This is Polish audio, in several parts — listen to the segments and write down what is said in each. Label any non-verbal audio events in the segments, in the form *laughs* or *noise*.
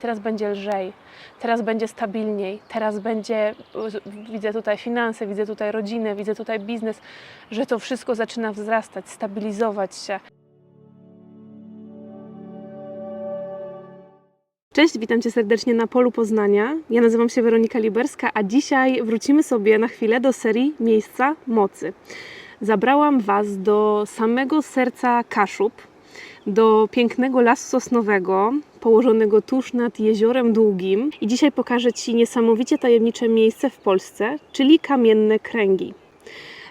Teraz będzie lżej, teraz będzie stabilniej, teraz będzie, widzę tutaj finanse, widzę tutaj rodzinę, widzę tutaj biznes, że to wszystko zaczyna wzrastać, stabilizować się. Cześć, witam Cię serdecznie na polu Poznania. Ja nazywam się Weronika Liberska, a dzisiaj wrócimy sobie na chwilę do serii Miejsca Mocy. Zabrałam Was do samego serca Kaszub, do pięknego lasu sosnowego, położonego tuż nad Jeziorem Długim. I dzisiaj pokażę Ci niesamowicie tajemnicze miejsce w Polsce, czyli Kamienne Kręgi.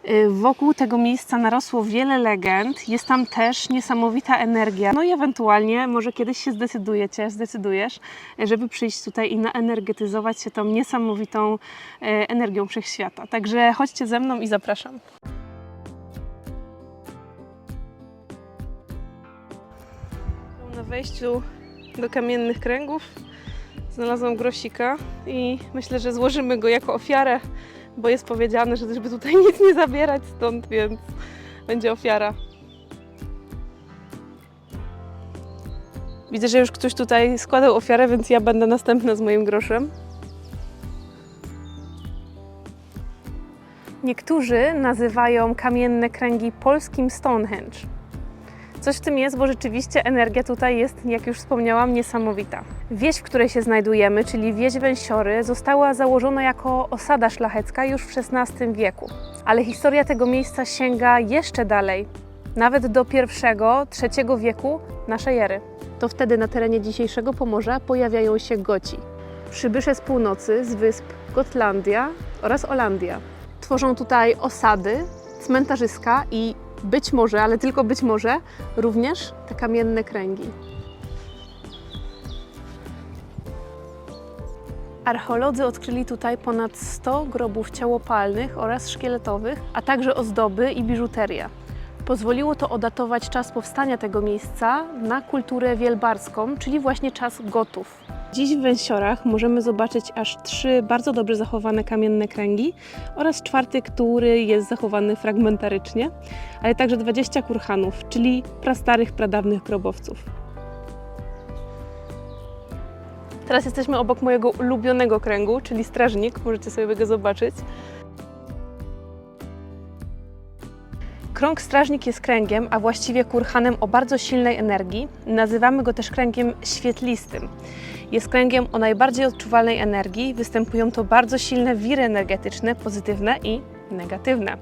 Y, Wokół tego miejsca narosło wiele legend, jest tam też niesamowita energia. No i ewentualnie może kiedyś się zdecydujecie, zdecydujesz, żeby przyjść tutaj i naenergetyzować się tą niesamowitą e, energią wszechświata. Także chodźcie ze mną i zapraszam. Na wejściu do kamiennych kręgów znalazłam grosika i myślę, że złożymy go jako ofiarę bo jest powiedziane, że żeby tutaj *laughs* nic nie zabierać stąd, więc będzie ofiara. Widzę, że już ktoś tutaj składał ofiarę, więc ja będę następna z moim groszem. Niektórzy nazywają kamienne kręgi polskim Stonehenge. Coś w tym jest, bo rzeczywiście energia tutaj jest, jak już wspomniałam, niesamowita. Wieś, w której się znajdujemy, czyli wieś Węsiory, została założona jako osada szlachecka już w XVI wieku. Ale historia tego miejsca sięga jeszcze dalej, nawet do I-III wieku naszej ery. To wtedy na terenie dzisiejszego Pomorza pojawiają się Goci. Przybysze z północy, z wysp Gotlandia oraz Olandia. Tworzą tutaj osady, cmentarzyska i być może, ale tylko być może, również te kamienne kręgi. Archeolodzy odkryli tutaj ponad 100 grobów ciałopalnych oraz szkieletowych, a także ozdoby i biżuteria. Pozwoliło to odatować czas powstania tego miejsca na kulturę wielbarską, czyli właśnie czas Gotów. Dziś w Węsiorach możemy zobaczyć aż trzy bardzo dobrze zachowane kamienne kręgi oraz czwarty, który jest zachowany fragmentarycznie, ale także 20 kurhanów, czyli prastarych, pradawnych grobowców. Teraz jesteśmy obok mojego ulubionego kręgu, czyli strażnik. Możecie sobie go zobaczyć. Krąg strażnik jest kręgiem, a właściwie kurhanem o bardzo silnej energii. Nazywamy go też kręgiem świetlistym. Jest kręgiem o najbardziej odczuwalnej energii. Występują to bardzo silne wiry energetyczne, pozytywne i negatywne.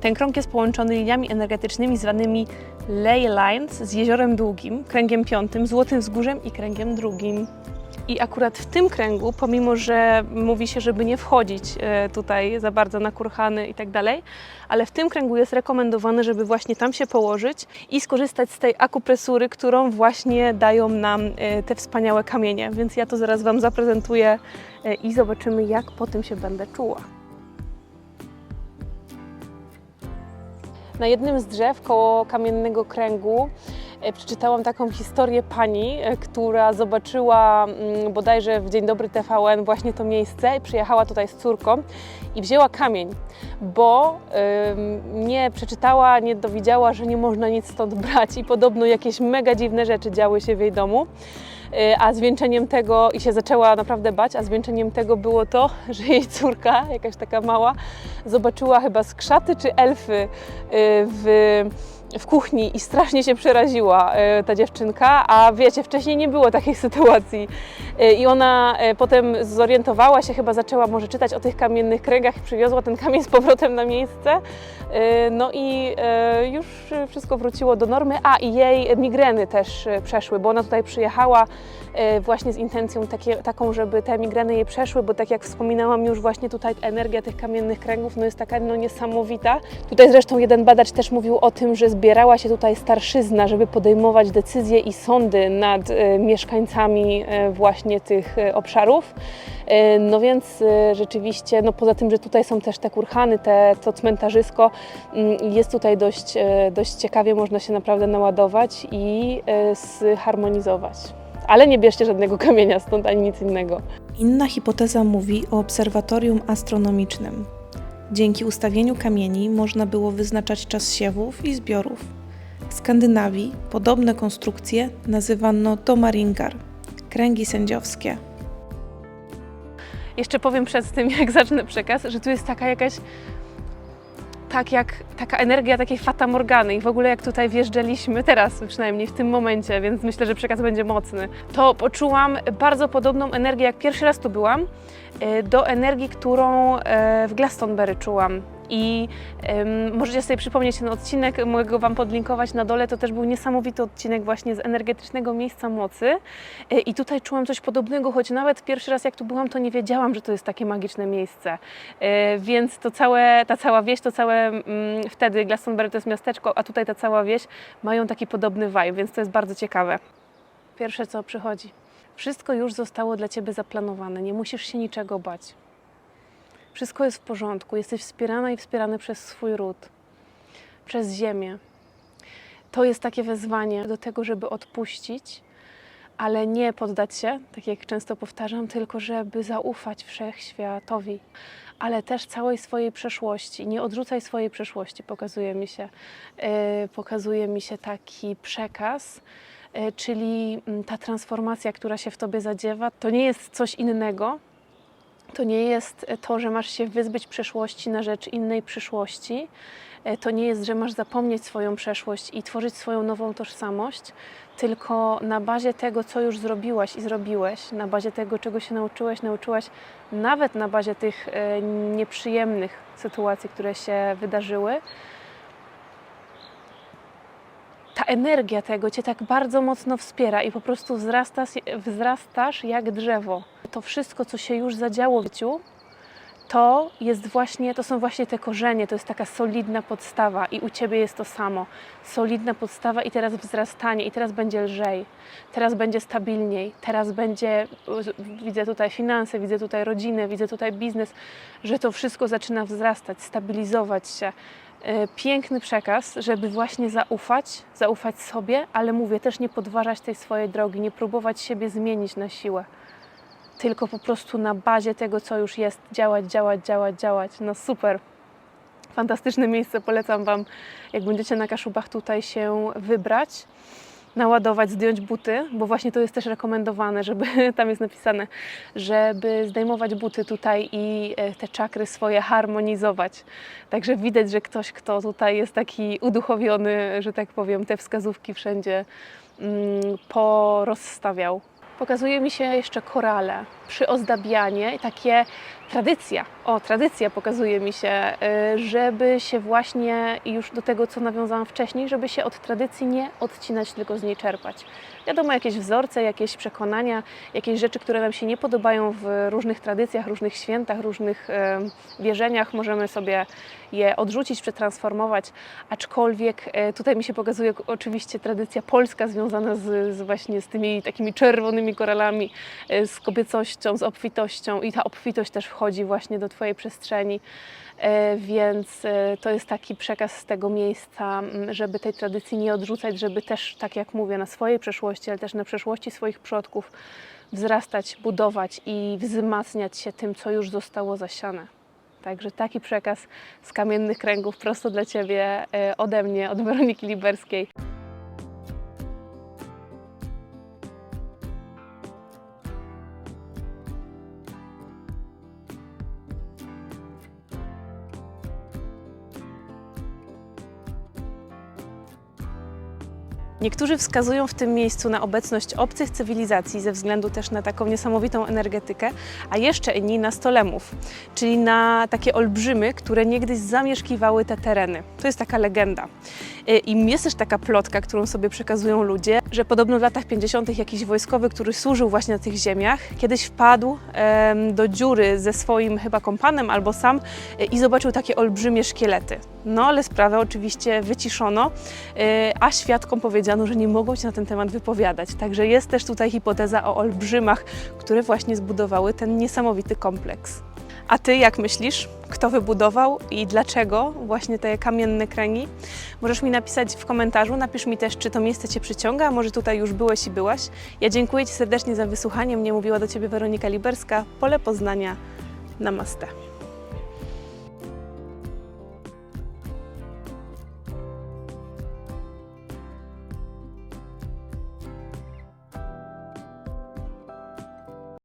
Ten krąg jest połączony liniami energetycznymi zwanymi ley lines z jeziorem długim, kręgiem piątym, złotym wzgórzem i kręgiem drugim. I akurat w tym kręgu, pomimo że mówi się, żeby nie wchodzić e, tutaj za bardzo na kurhany i tak dalej, ale w tym kręgu jest rekomendowane, żeby właśnie tam się położyć i skorzystać z tej akupresury, którą właśnie dają nam e, te wspaniałe kamienie. Więc ja to zaraz Wam zaprezentuję e, i zobaczymy, jak po tym się będę czuła. Na jednym z drzew koło kamiennego kręgu przeczytałam taką historię pani, e, która zobaczyła mm, bodajże w Dzień Dobry TVN właśnie to miejsce i przyjechała tutaj z córką i wzięła kamień, bo nie przeczytała, nie dowiedziała, że nie można nic stąd brać i podobno jakieś mega dziwne rzeczy działy się w jej domu. Y, A zwieńczeniem tego, i się zaczęła naprawdę bać, a zwieńczeniem tego było to, *laughs* że jej córka, jakaś taka mała, zobaczyła chyba skrzaty czy elfy w, w kuchni i strasznie się przeraziła y, ta dziewczynka, a wiecie, wcześniej nie było takich *laughs* sytuacji. Y, I ona y, potem zorientowała się, chyba zaczęła może czytać o tych kamiennych kręgach i przywiozła ten kamień z powrotem na miejsce. No i już wszystko wróciło do normy, a i jej migreny też przeszły, bo ona tutaj przyjechała właśnie z intencją takie, taką, żeby te migreny jej przeszły, bo tak jak wspominałam już właśnie tutaj energia tych kamiennych kręgów no jest taka no niesamowita. Tutaj zresztą jeden badacz też mówił o tym, że zbierała się tutaj starszyzna, żeby podejmować decyzje i sądy nad y, mieszkańcami y, właśnie tych y, obszarów. No więc rzeczywiście, no poza tym, że tutaj są też te kurhany, te, to cmentarzysko, mm, jest tutaj dość, dość ciekawie, można się naprawdę naładować i zharmonizować. Ale nie bierzcie żadnego kamienia stąd ani nic innego. Inna hipoteza mówi o obserwatorium astronomicznym. Dzięki ustawieniu kamieni można było wyznaczać czas siewów i zbiorów. W Skandynawii podobne konstrukcje nazywano domaringar, kręgi sędziowskie. Jeszcze powiem przed tym, jak zacznę przekaz, że tu jest taka jakaś, tak jak taka energia takiej fata morgany i w ogóle jak tutaj wjeżdżaliśmy, teraz przynajmniej w tym momencie, więc myślę, że przekaz będzie mocny, to poczułam bardzo podobną energię, jak pierwszy raz tu byłam, e, do energii, którą e, w Glastonbury czułam. I em, możecie sobie przypomnieć ten odcinek, mogę go Wam podlinkować na dole. To też był niesamowity odcinek właśnie z energetycznego miejsca mocy. E, I tutaj czułam coś podobnego, choć nawet pierwszy raz jak tu byłam, to nie wiedziałam, że to jest takie magiczne miejsce. E, Więc to całe, ta cała wieś, to całe mm, wtedy Glastonbury to jest miasteczko, a tutaj ta cała wieś mają taki podobny vibe, więc to jest bardzo ciekawe. Pierwsze co przychodzi. Wszystko już zostało dla Ciebie zaplanowane, nie musisz się niczego bać. Wszystko jest w porządku, jesteś wspierana i wspierany przez swój ród, przez ziemię. To jest takie wezwanie do tego, żeby odpuścić, ale nie poddać się, tak jak często powtarzam, tylko żeby zaufać wszechświatowi, ale też całej swojej przeszłości. Nie odrzucaj swojej przeszłości, pokazuje mi się, yy, pokazuje mi się taki przekaz, yy, czyli mm, ta transformacja, która się w tobie zadziewa, to nie jest coś innego. To nie jest to, że masz się wyzbyć przeszłości na rzecz innej przyszłości. E, To nie jest, że masz zapomnieć swoją przeszłość i tworzyć swoją nową tożsamość, tylko na bazie tego, co już zrobiłaś i zrobiłeś, na bazie tego, czego się nauczyłeś, nauczyłaś, nawet na bazie tych e, nieprzyjemnych sytuacji, które się wydarzyły, ta energia tego cię tak bardzo mocno wspiera i po prostu wzrastasz, wzrastasz jak drzewo. To wszystko, co się już zadziało w życiu, to jest właśnie, to są właśnie te korzenie, to jest taka solidna podstawa i u Ciebie jest to samo. Solidna podstawa i teraz wzrastanie i teraz będzie lżej, teraz będzie stabilniej, teraz będzie, widzę tutaj finanse, widzę tutaj rodzinę, widzę tutaj biznes, że to wszystko zaczyna wzrastać, stabilizować się. E, Piękny przekaz, żeby właśnie zaufać, zaufać sobie, ale mówię, też nie podważać tej swojej drogi, nie próbować siebie zmienić na siłę tylko po prostu na bazie tego, co już jest, działać, działać, działać, działać. No super. Fantastyczne miejsce, polecam Wam, jak będziecie na Kaszubach tutaj się wybrać, naładować, zdjąć buty, bo właśnie to jest też rekomendowane, żeby, *laughs* tam jest napisane, żeby zdejmować buty tutaj i e, te czakry swoje harmonizować. Także widać, że ktoś, kto tutaj jest taki uduchowiony, że tak powiem, te wskazówki wszędzie mm, porozstawiał. Pokazuje mi się jeszcze korale, przyozdabianie, takie tradycja. O, tradycja pokazuje mi się, y, żeby się właśnie już do tego, co nawiązałam wcześniej, żeby się od tradycji nie odcinać, tylko z niej czerpać. Wiadomo, jakieś wzorce, jakieś przekonania, jakieś rzeczy, które nam się nie podobają w różnych tradycjach, różnych świętach, różnych e, wierzeniach, możemy sobie je odrzucić, przetransformować, aczkolwiek e, tutaj mi się pokazuje oczywiście tradycja polska związana z, z właśnie z tymi takimi czerwonymi koralami, z kobiecością, z obfitością i ta obfitość też wchodzi właśnie do Twojej przestrzeni, E, więc e, to jest taki przekaz z tego miejsca, żeby tej tradycji nie odrzucać, żeby też, tak jak mówię, na swojej przeszłości, ale też na przeszłości swoich przodków wzrastać, budować i wzmacniać się tym, co już zostało zasiane. Także taki przekaz z kamiennych kręgów prosto dla Ciebie e, ode mnie, od Weroniki Liberskiej. Niektórzy wskazują w tym miejscu na obecność obcych cywilizacji ze względu też na taką niesamowitą energetykę, a jeszcze inni na stolemów, czyli na takie olbrzymy, które niegdyś zamieszkiwały te tereny. To jest taka legenda. Y, I jest też taka plotka, którą sobie przekazują ludzie, że podobno w latach 50. jakiś wojskowy, który służył właśnie na tych ziemiach, kiedyś wpadł do dziury ze swoim chyba kompanem albo sam y, i zobaczył takie olbrzymie szkielety. No ale sprawę oczywiście wyciszono, y, a świadkom powiedziano, że nie mogą się na ten temat wypowiadać. Także jest też tutaj hipoteza o olbrzymach, które właśnie zbudowały ten niesamowity kompleks. A ty jak myślisz, kto wybudował i dlaczego właśnie te kamienne kręgi? Możesz mi napisać w komentarzu, napisz mi też, czy to miejsce Cię przyciąga, a może tutaj już byłeś i byłaś. Ja dziękuję Ci serdecznie za wysłuchanie. Mnie mówiła do Ciebie Weronika Liberska, Pole Poznania. Namaste.